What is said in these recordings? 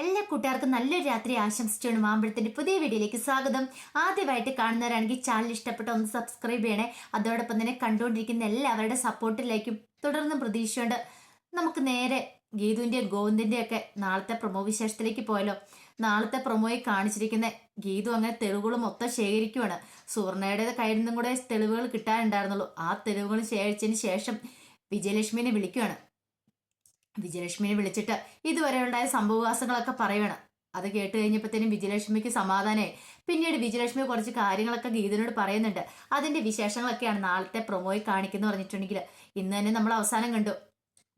എല്ലാ കൂട്ടുകാർക്കും നല്ലൊരു രാത്രി ആശംസിച്ചുകൊണ്ട് മാമ്പഴത്തിന്റെ പുതിയ വീഡിയോയിലേക്ക് സ്വാഗതം. ആദ്യമായിട്ട് കാണുന്നവരാണെങ്കിൽ ചാനൽ ഇഷ്ടപ്പെട്ട ഒന്ന് സബ്സ്ക്രൈബ് ചെയ്യണേ. അതോടൊപ്പം തന്നെ കണ്ടുകൊണ്ടിരിക്കുന്ന എല്ലാവരുടെ സപ്പോർട്ടിലേക്കും തുടർന്ന് പ്രതീക്ഷയുണ്ട്. നമുക്ക് നേരെ ഗീതുവിന്റെയും ഗോവിന്ദിന്റെയും ഒക്കെ നാളത്തെ പ്രൊമോ വിശേഷത്തിലേക്ക് പോയാലോ. നാളത്തെ പ്രൊമോയിൽ കാണിച്ചിരിക്കുന്ന ഗീതു അങ്ങനെ തെളിവുകൾ മൊത്തം ശേഖരിക്കുവാണ്. സുവർണയുടെ കയ്യിൽ നിന്നും കൂടെ തെളിവുകൾ കിട്ടാനുണ്ടായിരുന്നുള്ളൂ. ആ തെളിവുകൾ ശേഖരിച്ചതിന് ശേഷം വിജയലക്ഷ്മിനെ വിളിക്കുവാണ്. വിജയലക്ഷ്മിനെ വിളിച്ചിട്ട് ഇതുവരെ ഉണ്ടായ സംഭവവാസങ്ങളൊക്കെ പറയണം. അത് കേട്ട് കഴിഞ്ഞപ്പോഴത്തേനും വിജയലക്ഷ്മിക്ക് സമാധാനമായി പിന്നീട് വിജയലക്ഷ്മി കുറച്ച് കാര്യങ്ങളൊക്കെ ഗീതനോട് പറയുന്നുണ്ട്. അതിന്റെ വിശേഷങ്ങളൊക്കെയാണ് നാളത്തെ പ്രൊമോയിൽ കാണിക്കുന്നു പറഞ്ഞിട്ടുണ്ടെങ്കിൽ. ഇന്ന് തന്നെ നമ്മൾ അവസാനം കണ്ടു.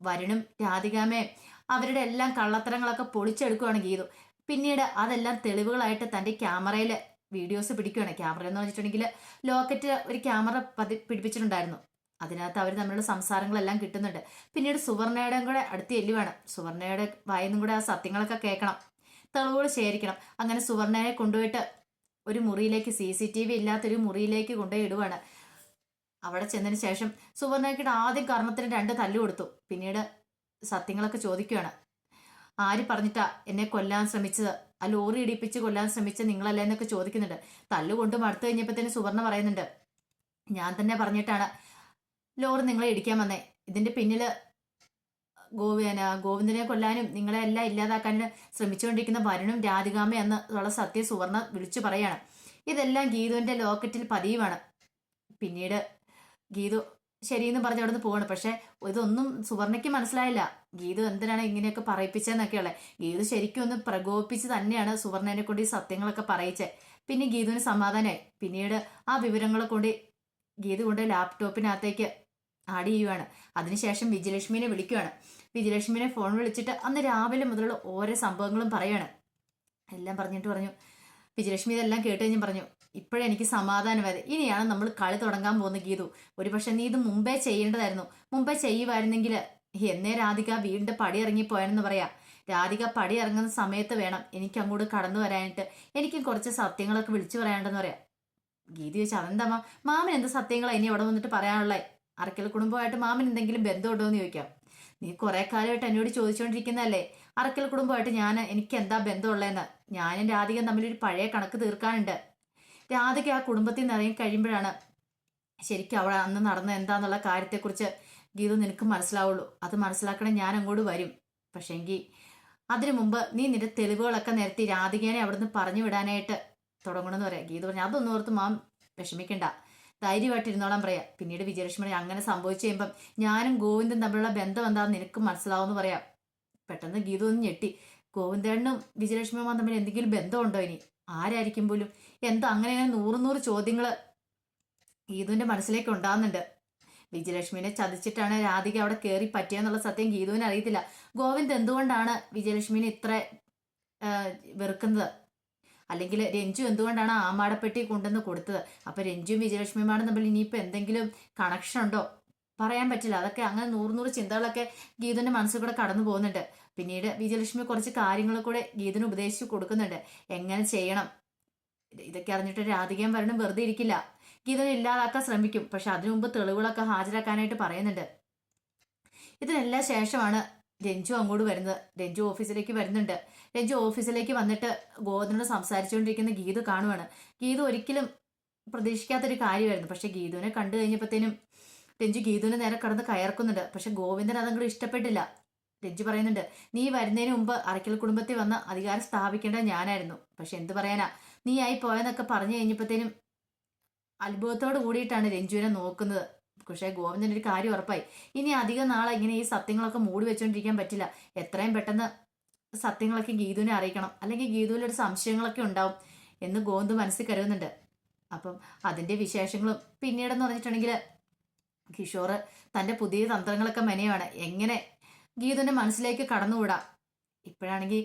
വരുണും രാധികാമയും അവരുടെ എല്ലാം കള്ളത്തരങ്ങളൊക്കെ പൊളിച്ചെടുക്കുകയാണ് ഗീതു. പിന്നീട് അതെല്ലാം തെളിവുകളായിട്ട് തന്റെ ക്യാമറയിൽ വീഡിയോസ് പിടിക്കുകയാണ് ക്യാമറ എന്ന് വെച്ചിട്ടുണ്ടെങ്കിൽ ലോക്കറ്റ് ഒരു ക്യാമറ പതി പിടിപ്പിച്ചിട്ടുണ്ടായിരുന്നു. അതിനകത്ത് അവർ തമ്മിലുള്ള സംസാരങ്ങളെല്ലാം കിട്ടുന്നുണ്ട്. പിന്നീട് സുവർണയുടെ കൂടെ അടുത്ത് വേണം. സുവർണയുടെ വായിന്നും കൂടെ ആ സത്യങ്ങളൊക്കെ കേൾക്കണം. തെളിവുകൾ ശേഖരിക്കണം. അങ്ങനെ സുവർണയെ കൊണ്ടുപോയിട്ട് ഒരു മുറിയിലേക്ക് സി സി ടി വി ഇല്ലാത്തൊരു മുറിയിലേക്ക് കൊണ്ടുപോയി ഇടുവാണ്. അവിടെ ചെന്നതിന് ശേഷം സുവർണയ്ക്കിട്ട് ആദ്യം കർണത്തിന് രണ്ട് തല്ലു കൊടുത്തു. പിന്നീട് സത്യങ്ങളൊക്കെ ചോദിക്കുകയാണ് ആര് പറഞ്ഞിട്ടാ എന്നെ കൊല്ലാൻ ശ്രമിച്ചത്? ആ ലോറി ഇടിപ്പിച്ച് കൊല്ലാൻ ശ്രമിച്ച നിങ്ങളല്ലേ എന്നൊക്കെ ചോദിക്കുന്നുണ്ട്. തല്ലുകൊണ്ട് കഴിഞ്ഞപ്പോൾ തന്നെ സുവർണ പറയുന്നുണ്ട്. ഞാൻ തന്നെ പറഞ്ഞിട്ടാണ് ലോറി നിങ്ങളെ ഇടിക്കാൻ വന്നേ. ഇതിന്റെ പിന്നിൽ ഗോവിന ഗോവിന്ദനെ കൊല്ലാനും നിങ്ങളെ എല്ലാം ഇല്ലാതാക്കാനും ശ്രമിച്ചുകൊണ്ടിരിക്കുന്ന വരുണും രാധികാമ എന്ന് ഉള്ള സത്യ സുവർണ വിളിച്ചു പറയാണ്. ഇതെല്ലാം ഗീതുവിന്റെ ലോക്കറ്റിൽ പതിയുമാണ് പിന്നീട് ഗീതു ശരിയെന്ന് പറഞ്ഞ് അവിടെ നിന്ന് പോവാണ്. പക്ഷെ ഇതൊന്നും സുവർണയ്ക്ക് മനസ്സിലായില്ല. ഗീതു എന്തിനാണ് ഇങ്ങനെയൊക്കെ പറയിപ്പിച്ചതെന്നൊക്കെയുള്ള ഗീതു ശരിക്കും ഒന്ന് പ്രകോപിച്ച് തന്നെയാണ് സുവർണനെ കൊണ്ട് ഈ സത്യങ്ങളൊക്കെ പറയിച്ചത് പിന്നെ ഗീതുവിന് സമാധാനമായി പിന്നീട് ആ വിവരങ്ങളെ കൊണ്ട് ഗീതു കൊണ്ട് ലാപ്ടോപ്പിനകത്തേക്ക് ആഡ് ചെയ്യുവാണ്. അതിനുശേഷം വിജയലക്ഷ്മിനെ വിളിക്കുവാണ്. വിജയലക്ഷ്മിനെ ഫോൺ വിളിച്ചിട്ട് അന്ന് രാവിലെ മുതലുള്ള ഓരോ സംഭവങ്ങളും പറയാണ്. എല്ലാം പറഞ്ഞിട്ട് പറഞ്ഞു. വിജയലക്ഷ്മി ഇതെല്ലാം കേട്ട് കഴിഞ്ഞ് പറഞ്ഞു ഇപ്പോഴേ എനിക്ക് സമാധാനം സമാധാനമായത്. ഇനിയാണ് നമ്മൾ കളി തുടങ്ങാൻ പോകുന്ന ഗീതു. ഒരുപക്ഷെ നീ ഇത് മുമ്പേ ചെയ്യേണ്ടതായിരുന്നു. മുമ്പേ ചെയ്യുമായിരുന്നെങ്കിൽ എന്നേ രാധിക വീണ്ടും പടി ഇറങ്ങിപ്പോയെന്ന് പറയാം. രാധിക പടി ഇറങ്ങുന്ന സമയത്ത് വേണം എനിക്ക് അങ്ങോട്ട് കടന്നു വരാനായിട്ട്. എനിക്കും കുറച്ച് സത്യങ്ങളൊക്കെ വിളിച്ചു പറയാണ്ടെന്ന് പറയാം. ഗീതി ചോദിച്ചു അതെന്താ മാമൻ എന്ത് സത്യങ്ങളാണ് ഇനി അവിടെ വന്നിട്ട് പറയാനുള്ളത് അറക്കൽ കുടുംബമായിട്ട് മാമൻ എന്തെങ്കിലും ബന്ധമുണ്ടോ എന്ന് ചോദിക്കാം. നീ കുറെ കാലമായിട്ട് എന്നോട് ചോദിച്ചുകൊണ്ടിരിക്കുന്നതല്ലേ അറക്കൽ കുടുംബമായിട്ട് ഞാൻ എനിക്ക് എന്താ ബന്ധമുള്ളതെന്ന്? ഞാനും രാധിക തമ്മിലൊരു പഴയ കണക്ക് തീർക്കാനുണ്ട്. രാധിക ആ കുടുംബത്തിൽ നിന്ന് ഇറങ്ങി കഴിയുമ്പോഴാണ് ശരിക്കും അവിടെ അന്ന് നടന്ന എന്താന്നുള്ള കാര്യത്തെക്കുറിച്ച് ഗീത നിനക്ക് മനസ്സിലാവുള്ളൂ. അത് മനസ്സിലാക്കണം ഞാൻ അങ്ങോട്ട് വരും. പക്ഷേങ്കിൽ അതിനു മുമ്പ് നീ നിന്റെ തെളിവുകളൊക്കെ നിരത്തി രാധികേനെ അവിടുന്ന് പറഞ്ഞു വിടാനായിട്ട് തുടങ്ങണമെന്ന് പറയാം. ഗീത പറഞ്ഞു അതൊന്നും ഓർത്ത് മാം വിഷമിക്കണ്ട. ധൈര്യമായിട്ട് ഇരുന്നോളാൻ പറയാം. പിന്നീട് വിജയലക്ഷ്മി അങ്ങനെ സംഭവിച്ചു കഴിയുമ്പം ഞാനും ഗോവിന്ദൻ തമ്മിലുള്ള ബന്ധം എന്താണെന്ന് നിനക്ക് മനസ്സിലാവുമെന്ന് പറയാം. പെട്ടെന്ന് ഗീത ഒന്ന് ഞെട്ടി. ഗോവിന്ദേണ്ണും വിജയലക്ഷ്മിയും തമ്മിൽ എന്തെങ്കിലും ബന്ധമുണ്ടോ ഇനി? ആരായിരിക്കും പോലും? എന്താ അങ്ങനെ നൂറ് നൂറ് ചോദ്യങ്ങൾ ഗീതുവിന്റെ മനസ്സിലേക്ക് ഉണ്ടാകുന്നുണ്ട് വിജയലക്ഷ്മിനെ ചതിച്ചിട്ടാണ് രാധിക അവിടെ കയറി പറ്റിയെന്നുള്ള സത്യം ഗീതുവിന് അറിയത്തില്ല. ഗോവിന്ദ് എന്തുകൊണ്ടാണ് വിജയലക്ഷ്മിനെ ഇത്ര വെറുക്കുന്നത്? അല്ലെങ്കിൽ രഞ്ജു എന്തുകൊണ്ടാണ് ആമാടപ്പെട്ടി കൊണ്ടുവന്ന് കൊടുത്തത്? അപ്പൊ രഞ്ജുവും വിജയലക്ഷ്മിയുമാണ് തമ്മിൽ ഇനിയിപ്പോ എന്തെങ്കിലും കണക്ഷൻ ഉണ്ടോ? പറയാൻ പറ്റില്ല. അതൊക്കെ അങ്ങനെ നൂറ് നൂറ് ചിന്തകളൊക്കെ ഗീതന്റെ മനസ്സിൽ കൂടെ കടന്നു പോകുന്നുണ്ട്. പിന്നീട് വിജയലക്ഷ്മി കുറച്ച് കാര്യങ്ങൾ കൂടെ ഗീതന് ഉപദേശിച്ചു കൊടുക്കുന്നുണ്ട്. എങ്ങനെ ചെയ്യണം? ഇതൊക്കെ അറിഞ്ഞിട്ട് രാധികയും വരണം വെറുതെ ഇരിക്കില്ല. ഗീതനെ ഇല്ലാതാക്കാൻ ശ്രമിക്കും. പക്ഷെ അതിനു മുമ്പ് തെളിവുകളൊക്കെ ഹാജരാക്കാനായിട്ട് പറയുന്നുണ്ട്. ഇതിനെല്ലാം ശേഷമാണ് രഞ്ജു അങ്ങോട്ട് വരുന്നത്. രഞ്ജു ഓഫീസിലേക്ക് വരുന്നുണ്ട്. രഞ്ജു ഓഫീസിലേക്ക് വന്നിട്ട് ഗോവിന്ദനോട് സംസാരിച്ചുകൊണ്ടിരിക്കുന്ന ഗീതു കാണുവാണ്. ഗീതു ഒരിക്കലും പ്രതീക്ഷിക്കാത്തൊരു കാര്യമായിരുന്നു. പക്ഷെ ഗീതുവിനെ കണ്ടു കഴിഞ്ഞപ്പോഴത്തേനും രഞ്ജു ഗീതുവിനെ നേരെ കടന്ന് കയർക്കുന്നുണ്ട്. പക്ഷെ ഗോവിന്ദൻ അതങ്ങോട്ട് ഇഷ്ടപ്പെട്ടില്ല. രഞ്ജു പറയുന്നുണ്ട് നീ വരുന്നതിന് മുമ്പ് അറക്കൽ കുടുംബത്തിൽ വന്ന് അധികാരം സ്ഥാപിക്കേണ്ട ഞാനായിരുന്നു. പക്ഷെ എന്ത് പറയാനാ? നീ ആയി പോയെന്നൊക്കെ പറഞ്ഞു കഴിഞ്ഞപ്പോഴത്തേനും അത്ഭുതത്തോട് കൂടിയിട്ടാണ് രഞ്ജുവിനെ നോക്കുന്നത്. പക്ഷേ ഗോവിന്ദന്റെ ഒരു കാര്യം ഉറപ്പായി. ഇനി അധികം നാളെ ഇങ്ങനെ ഈ സത്യങ്ങളൊക്കെ മൂടി വെച്ചുകൊണ്ടിരിക്കാൻ പറ്റില്ല. എത്രയും പെട്ടെന്ന് സത്യങ്ങളൊക്കെ ഗീതുവിനെ അറിയിക്കണം. അല്ലെങ്കിൽ ഗീതുവിലൊരു സംശയങ്ങളൊക്കെ ഉണ്ടാവും എന്ന് ഗോവിന്ദ് മനസ്സിൽ കരുതുന്നുണ്ട്. അപ്പം അതിന്റെ വിശേഷങ്ങളും പിന്നീടെന്ന് പറഞ്ഞിട്ടുണ്ടെങ്കിൽ കിഷോർ തന്റെ പുതിയ തന്ത്രങ്ങളൊക്കെ മെനയാണ് എങ്ങനെ ഗീതുവിന്റെ മനസ്സിലേക്ക് കടന്നുകൂടാം ഇപ്പോഴാണെങ്കിൽ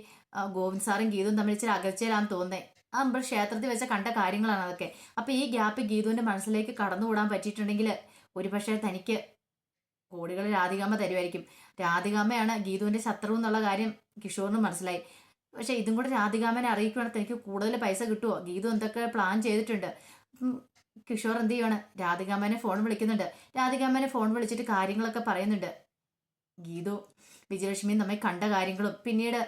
ഗോവിന്ദ് സാറും ഗീതും തമ്മിൽ ഇച്ചിരി അകൽച്ചയിലാന്ന് തോന്നേ ആ നമ്മൾ ക്ഷേത്രത്തിൽ വെച്ച കണ്ട കാര്യങ്ങളാണ് അതൊക്കെ. അപ്പം ഈ ഗ്യാപ്പ് ഗീതുവിന്റെ മനസ്സിലേക്ക് കടന്നുകൂടാൻ പറ്റിയിട്ടുണ്ടെങ്കിൽ ഒരുപക്ഷെ തനിക്ക് കോടികൾ രാധികാമ്മ തരുമായിരിക്കും. രാധികാമ്മയാണ് ഗീതുവിന്റെ ശത്രു എന്നുള്ള കാര്യം കിഷോറിന് മനസ്സിലായി. പക്ഷെ ഇതും കൂടെ രാധികാമ്മനെ അറിയിക്കുകയാണെങ്കിൽ തനിക്ക് കൂടുതൽ പൈസ കിട്ടുമോ ഗീതു എന്തൊക്കെ പ്ലാൻ ചെയ്തിട്ടുണ്ട്? കിഷോർ എന്ത് ചെയ്യുവാണ്? രാധികാമ്മനെ ഫോൺ വിളിക്കുന്നുണ്ട്. രാധികാമ്മനെ ഫോൺ വിളിച്ചിട്ട് കാര്യങ്ങളൊക്കെ പറയുന്നുണ്ട്. ഗീതു വിജയലക്ഷ്മി നമ്മെ കണ്ട കാര്യങ്ങളും പിന്നീട്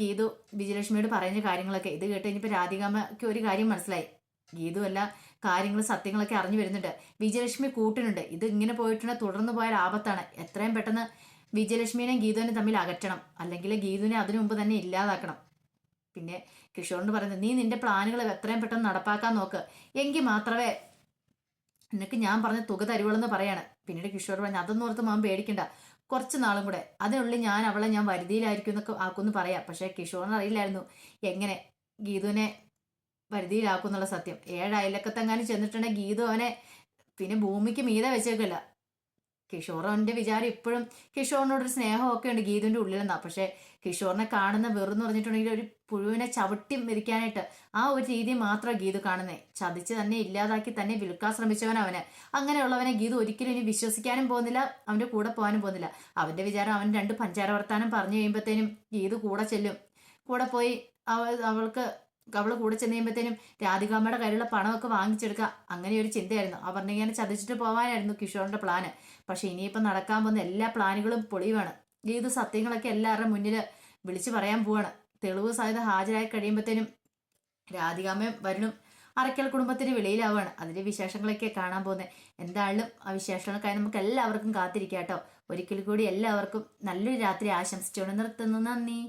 ഗീതു വിജയലക്ഷ്മിയോട് പറയുന്ന കാര്യങ്ങളൊക്കെ. ഇത് കേട്ട് കഴിഞ്ഞപ്പോൾ രാധികാമ്മയ്ക്ക് ഒരു കാര്യം മനസ്സിലായി. ഗീതു എല്ലാ കാര്യങ്ങളും സത്യങ്ങളൊക്കെ അറിഞ്ഞു വരുന്നുണ്ട്. വിജയലക്ഷ്മി കൂട്ടിനുണ്ട്. ഇത് ഇങ്ങനെ പോയിട്ടുണ്ടെങ്കിൽ തുടർന്നു പോയാൽ ആപത്താണ് എത്രയും പെട്ടെന്ന് വിജയലക്ഷ്മിനെയും ഗീതുവിനെയും തമ്മിൽ അകറ്റണം. അല്ലെങ്കിൽ ഗീതുവിനെ അതിനു മുമ്പ് തന്നെ ഇല്ലാതാക്കണം. പിന്നെ കിഷോറിന് പറയുന്നത് നീ നിന്റെ പ്ലാനുകൾ എത്രയും പെട്ടെന്ന് നടപ്പാക്കാൻ നോക്ക്. എങ്കിൽ മാത്രമേ നിനക്ക് ഞാൻ പറഞ്ഞ തുക തരുവുള്ളെന്ന് പറയാണ്. പിന്നീട് കിഷോർ പറഞ്ഞു അതൊന്നും ഓർത്ത് മാം പേടിക്കണ്ട. കുറച്ച് നാളും കൂടെ. അതിനുള്ളിൽ ഞാൻ അവളെ ഞാൻ വരുതിയിലായിരിക്കും എന്നൊക്കെ ആക്കുമെന്ന് പറയാം. പക്ഷേ കിഷോറിന് അറിയില്ലായിരുന്നു. എങ്ങനെ ഗീതുവിനെ വരുതിയിലാക്കും എന്നുള്ള സത്യം. ഏഴ് അയലക്കത്തെങ്ങാനും ചെന്നിട്ടുണ്ടെങ്കിൽ ഗീതു അവനെ പിന്നെ ഭൂമിക്ക് മീതെ വെച്ചേക്കില്ല. കിഷോർ അവന്റെ വിചാരം ഇപ്പോഴും കിഷോറിനോടൊരു സ്നേഹമൊക്കെ ഉണ്ട് ഗീതുവിന്റെ ഉള്ളിലെന്നാ. പക്ഷേ കിഷോറിനെ കാണുന്ന വെറുന്ന് പറഞ്ഞിട്ടുണ്ടെങ്കിൽ ഒരു പുഴുവിനെ ചവിട്ടി മെതിക്കാനായിട്ട് ആ ഒരു രീതി മാത്രമേ ഗീതു കാണുന്നേ. ചതിച്ച് തന്നെ ഇല്ലാതാക്കി തന്നെ വിൽക്കാൻ ശ്രമിച്ചവൻ അവന്. അങ്ങനെയുള്ളവനെ ഗീതു ഒരിക്കലും ഇനി വിശ്വസിക്കാനും പോകുന്നില്ല അവന്റെ കൂടെ പോകാനും പോകുന്നില്ല. അവന്റെ വിചാരം അവൻ രണ്ട് പഞ്ചാര വർത്താനം പറഞ്ഞു കഴിയുമ്പോഴത്തേനും ഗീതു കൂടെ ചെല്ലും. കൂടെ പോയി അവ അവൾക്ക് അവൾ കൂടെ ചെന്ന് കഴിയുമ്പോഴത്തേനും രാധികാമ്മയുടെ കയ്യിലുള്ള പണമൊക്കെ വാങ്ങിച്ചെടുക്കുക അങ്ങനെ ഒരു ചിന്തയായിരുന്നു. അപർണിങ്ങനെ ചതിച്ചിട്ട് പോകാനായിരുന്നു കിഷോറിന്റെ പ്ലാന് പക്ഷെ ഇനിയിപ്പം നടക്കാൻ പോകുന്ന എല്ലാ പ്ലാനുകളും പൊളിയുവാണ് ഏത് സത്യങ്ങളൊക്കെ എല്ലാവരുടെ മുന്നിൽ വിളിച്ചു പറയാൻ പോവാണ്. തെളിവ് സാധ്യത ഹാജരായി കഴിയുമ്പോഴത്തേനും രാധികാമ്മയും വരുണും അറക്കൽ കുടുംബത്തിന് വെളിയിലാവുകയാണ്. അതിന്റെ വിശേഷങ്ങളൊക്കെ കാണാൻ പോകുന്നത് എന്തായാലും ആ വിശേഷങ്ങൾക്കായി നമുക്ക് എല്ലാവർക്കും കാത്തിരിക്കാം കേട്ടോ. ഒരിക്കൽ കൂടി എല്ലാവർക്കും നല്ലൊരു രാത്രി ആശംസിച്ചുകൊണ്ട് നിർത്തുന്നു. നന്ദി.